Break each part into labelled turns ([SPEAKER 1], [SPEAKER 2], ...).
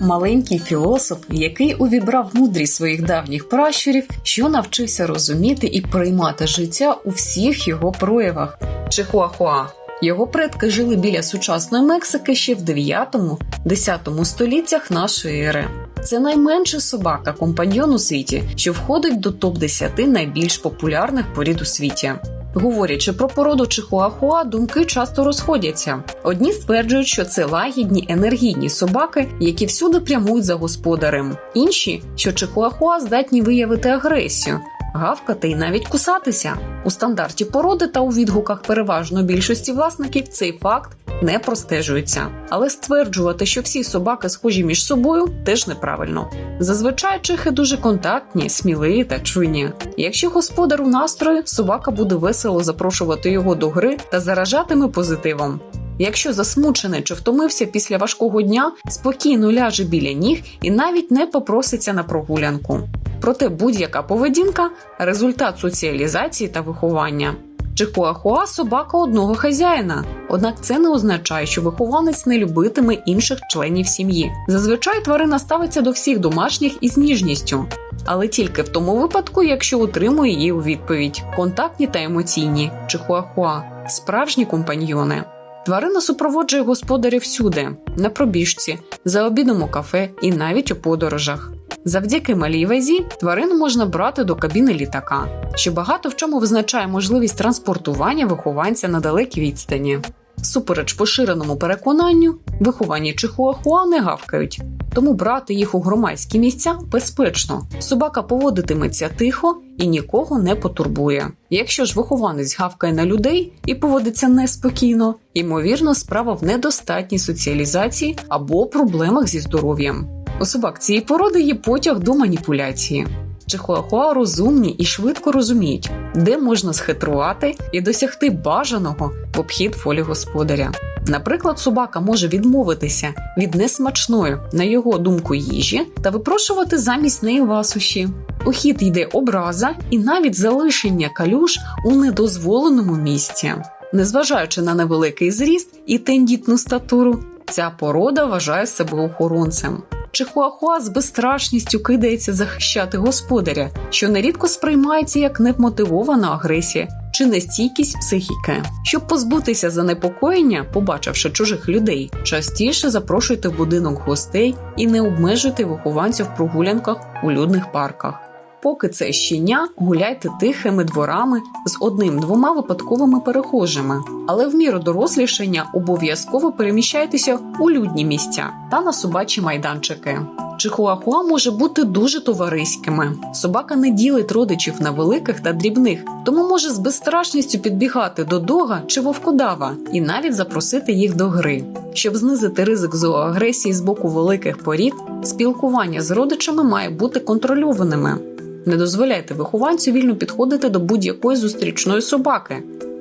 [SPEAKER 1] маленький філософ, який увібрав мудрість своїх давніх пращурів, що навчився розуміти і приймати життя у всіх його проявах. Чихуахуа. Його предки жили біля сучасної Мексики ще в 9-10 століттях нашої ери. Це найменша собака компаньйон у світі, що входить до топ 10 найбільш популярних порід у світі. Говорячи про породу чихуахуа, думки часто розходяться. Одні стверджують, що це лагідні енергійні собаки, які всюди прямують за господарем. Інші, що чихуахуа здатні виявити агресію, гавкати і навіть кусатися. У стандарті породи та у відгуках переважної більшості власників цей факт не простежується. Але стверджувати, що всі собаки схожі між собою, теж неправильно. Зазвичай чихи дуже контактні, сміливі та чуйні. Якщо господар у настрої, собака буде весело запрошувати його до гри та заражатиме позитивом. Якщо засмучений чи втомився після важкого дня, спокійно ляже біля ніг і навіть не попроситься на прогулянку. Проте будь-яка поведінка результат соціалізації та виховання. Чихуахуа – собака одного хазяїна, однак це не означає, що вихованець не любитиме інших членів сім'ї. Зазвичай тварина ставиться до всіх домашніх із ніжністю, але тільки в тому випадку, якщо отримує її у відповідь: контактні та емоційні чихуахуа – справжні компаньйони. Тварина супроводжує господаря всюди, на пробіжці, за обідом у кафе і навіть у подорожах. Завдяки малій вазі тварину можна брати до кабіни літака, що багато в чому визначає можливість транспортування вихованця на далекій відстані. Супереч поширеному переконанню, виховані чихуахуа не гавкають, тому брати їх у громадські місця безпечно. Собака поводитиметься тихо і нікого не потурбує. Якщо ж вихованець гавкає на людей і поводиться неспокійно, ймовірно, справа в недостатній соціалізації або проблемах зі здоров'ям. У собак цієї породи є потяг до маніпуляції. Чихуахуа розумні і швидко розуміють, де можна схитрувати і досягти бажаного в обхід волі господаря. Наприклад, собака може відмовитися від несмачної, на його думку, їжі та випрошувати замість неї ласощі. У хід йде образа і навіть залишення калюш у недозволеному місці. Незважаючи на невеликий зріст і тендітну статуру, ця порода вважає себе охоронцем. Чихуахуа з безстрашністю кидається захищати господаря, що нерідко сприймається як невмотивована агресія чи нестійкість психіки. Щоб позбутися занепокоєння, побачивши чужих людей, частіше запрошуйте в будинок гостей і не обмежуйте вихованців в прогулянках у людних парках. Поки це щеня, гуляйте тихими дворами з одним-двома випадковими перехожими, але в міру дорослішання обов'язково переміщайтеся у людні місця та на собачі майданчики. Чихуахуа може бути дуже товариськими. Собака не ділить родичів на великих та дрібних, тому може з безстрашністю підбігати до дога чи вовкодава і навіть запросити їх до гри. Щоб знизити ризик зооагресії з боку великих порід, спілкування з родичами має бути контрольованими. Не дозволяйте вихованцю вільно підходити до будь-якої зустрічної собаки.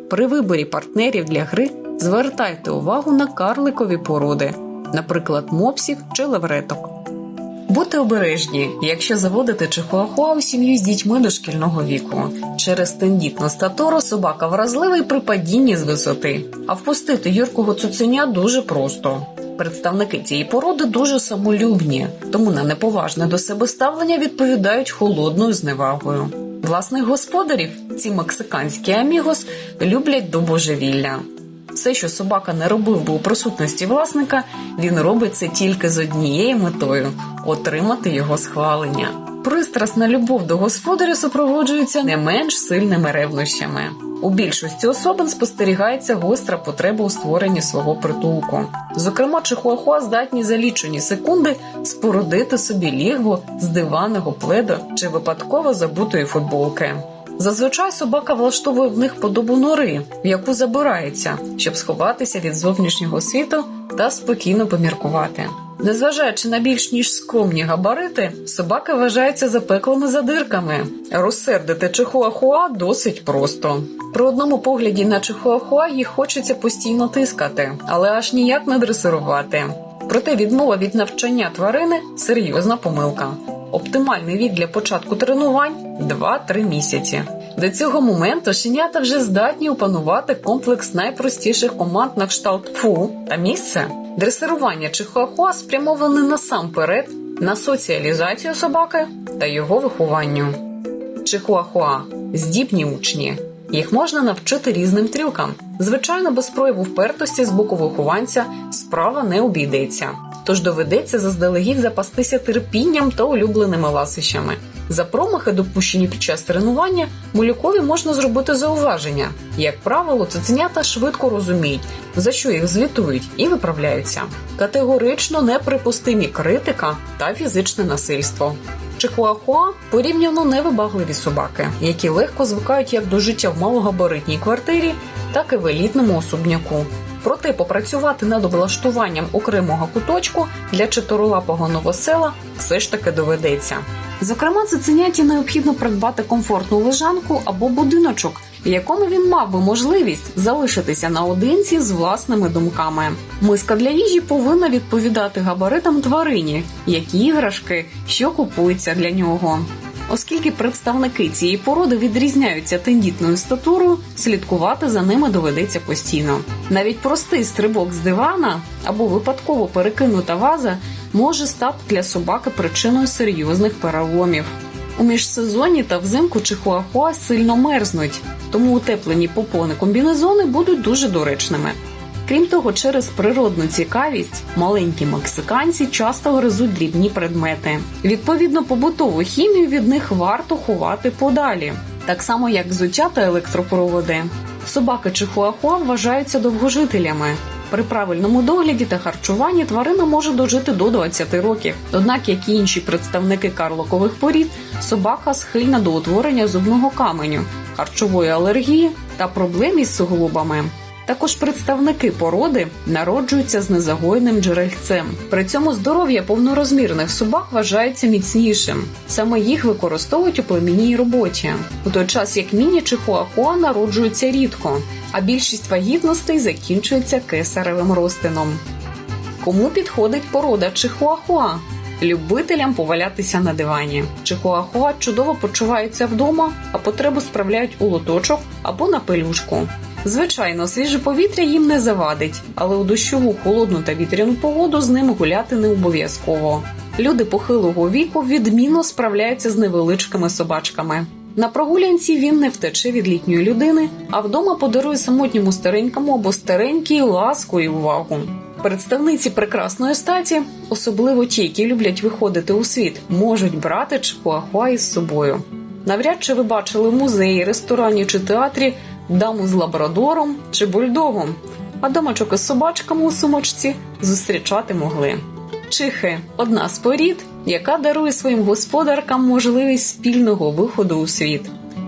[SPEAKER 1] При виборі партнерів для гри звертайте увагу на карликові породи, наприклад, мопсів чи левреток. Будьте обережні, якщо заводите чихуахуа у сім'ю з дітьми дошкільного віку. Через тендітну статуру собака вразливий при падінні з висоти, а впустити юркого цуценя дуже просто. Представники цієї породи дуже самолюбні, тому на неповажне до себе ставлення відповідають холодною зневагою. Власних господарів ці мексиканські амігос люблять до божевілля. Все, що собака не робив би у присутності власника, він робить це тільки з однією метою отримати його схвалення. Пристрасна любов до господаря супроводжується не менш сильними ревнощами. У більшості особин спостерігається гостра потреба у створенні свого притулку. Зокрема, чихуахуа здатні за лічені секунди спорудити собі лігво з диваного пледу чи випадково забутої футболки. Зазвичай собака влаштовує в них подобу нори, в яку забирається, щоб сховатися від зовнішнього світу та спокійно поміркувати. Незважаючи на більш ніж скромні габарити, собака вважається запеклими задирками. Розсердити чихуахуа досить просто. При одному погляді на чихуахуа їх хочеться постійно тискати, але аж ніяк не дресирувати. Проте відмова від навчання тварини серйозна помилка. Оптимальний вік для початку тренувань 2-3 місяці. До цього моменту щенята вже здатні опанувати комплекс найпростіших команд на кшталт фу та місце. Дресирування чихуахуа спрямоване насамперед на соціалізацію собаки та його вихованню. Чихуахуа здібні учні. Їх можна навчити різним трюкам. Звичайно, без прояву впертості з боку вихованця справа не обійдеться. Тож доведеться заздалегідь запастися терпінням та улюбленими ласощами. За промахи, допущені під час тренування, малюкові можна зробити зауваження. Як правило, цуценята швидко розуміють, за що їх звітують, і виправляються. Категорично неприпустимі критика та фізичне насильство. Чихуахуа порівняно невибагливі собаки, які легко звикають як до життя в малогабаритній квартирі, так і в елітному особняку. Проте попрацювати над облаштуванням окремого куточку для чотирилапого новосела все ж таки доведеться. Зокрема, цуценяті необхідно придбати комфортну лежанку або будиночок, в якому він мав би можливість залишитися наодинці з власними думками. Миска для їжі повинна відповідати габаритам тварині, які іграшки, що купуються для нього. Оскільки представники цієї породи відрізняються тендітною статурою, слідкувати за ними доведеться постійно. Навіть простий стрибок з дивана або випадково перекинута ваза може стати для собаки причиною серйозних переломів. У міжсезонні та взимку чихуахуа сильно мерзнуть, тому утеплені попони комбінезони будуть дуже доречними. Крім того, через природну цікавість маленькі мексиканці часто гризуть дрібні предмети. Відповідно, побутову хімію від них варто ховати подалі, так само як взуття та електропроводи. Собаки чихуахуа вважаються довгожителями. При правильному догляді та харчуванні тварина може дожити до 20 років. Однак, як і інші представники карлокових порід, собака схильна до утворення зубного каменю, харчової алергії та проблем із суглобами. Також представники породи народжуються з незагоєним джерельцем. При цьому здоров'я повнорозмірних собак вважається міцнішим. Саме їх використовують у племінній роботі. У той час як міні чи хуахуа народжуються рідко, а більшість вагітностей закінчується кесаревим розтином. Кому підходить порода чихуахуа? Любителям повалятися на дивані. Чихуахуа чудово почуваються вдома, а потребу справляють у лоточок або на пелюшку. Звичайно, свіже повітря їм не завадить, але у дощову холодну та вітряну погоду з ними гуляти не обов'язково. Люди похилого віку відмінно справляються з невеличкими собачками. На прогулянці він не втече від літньої людини, а вдома подарує самотньому старенькому або старенькій ласку і увагу. Представниці прекрасної статі, особливо ті, які люблять виходити у світ, можуть брати чихуахуа із собою. Навряд чи ви бачили в музеї, ресторані чи театрі даму з лабрадором чи бульдогом, а домачок із собачками у сумочці зустрічати могли. Чихи одна з порід, яка дарує своїм господаркам можливість спільного виходу у світ.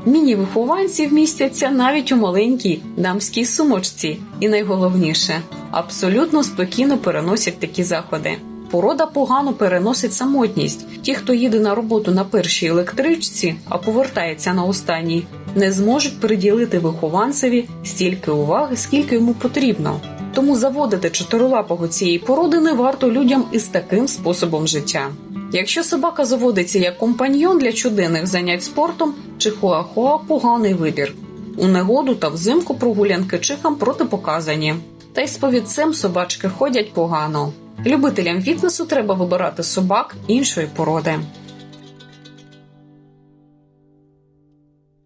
[SPEAKER 1] Міні-вихованці вмістяться навіть у маленькій дамській сумочці, і найголовніше абсолютно спокійно переносять такі заходи. Порода погано переносить самотність. Ті, хто їде на роботу на першій електричці, а повертається на останній, не зможуть приділити вихованцеві стільки уваги, скільки йому потрібно. Тому заводити чотирилапого цієї породи не варто людям із таким способом життя. Якщо собака заводиться як компаньйон для щоденних занять спортом, чи чихуахуа – поганий вибір. У негоду та взимку прогулянки чихам протипоказані. Та й з повідцем собачки ходять погано. Любителям фітнесу треба вибирати собак іншої породи.